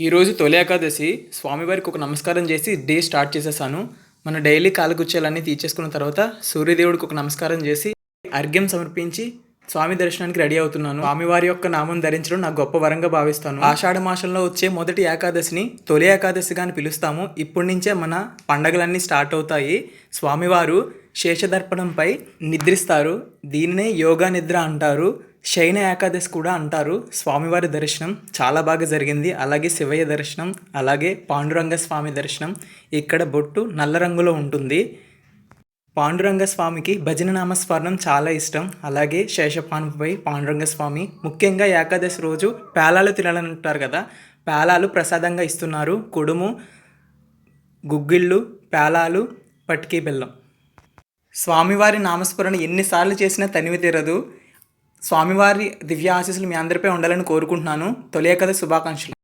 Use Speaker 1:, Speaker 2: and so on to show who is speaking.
Speaker 1: ఈరోజు తొలి ఏకాదశి. స్వామివారికి ఒక నమస్కారం చేసి డే స్టార్ట్ చేసేసాను. మన డైలీ కాలగుచ్చాలన్నీ తీర్చేసుకున్న తర్వాత సూర్యదేవుడికి ఒక నమస్కారం చేసి అర్ఘ్యం సమర్పించి స్వామి దర్శనానికి రెడీ అవుతున్నాను. స్వామివారి యొక్క నామం ధరించడం నాకు గొప్ప వరంగా భావిస్తాను. ఆషాఢ మాసంలో వచ్చే మొదటి ఏకాదశిని తొలి ఏకాదశిగా అని పిలుస్తాము. ఇప్పటి నుంచే మన పండగలన్నీ స్టార్ట్ అవుతాయి. స్వామివారు శేషదర్పణంపై నిద్రిస్తారు. దీనినే యోగా నిద్ర అంటారు. శయన ఏకాదశి కూడా అంటారు. స్వామివారి దర్శనం చాలా బాగా జరిగింది. అలాగే శివయ్య దర్శనం అలాగే పాండురంగ స్వామి దర్శనం ఇక్కడ బొట్టు నల్ల రంగులో ఉంటుంది. పాండురంగ స్వామికి భజన నామస్మరణం చాలా ఇష్టం. అలాగే శేషపానుపై పాండురంగ స్వామి ముఖ్యంగా ఏకాదశి రోజు పేలాలు తినాలని అంటారు కదా. పేలాలు ప్రసాదంగా ఇస్తున్నారు. కుడుము గుగ్గిళ్ళు పేలాలు పటికీ బెల్లం. స్వామివారి నామస్మరణ ఎన్నిసార్లు చేసినా తనివి తీరదు. స్వామివారి దివ్య ఆశీస్సులు మీ అందరిపై ఉండాలని కోరుకుంటున్నాను. తొలి ఏకాదశి శుభాకాంక్షలు.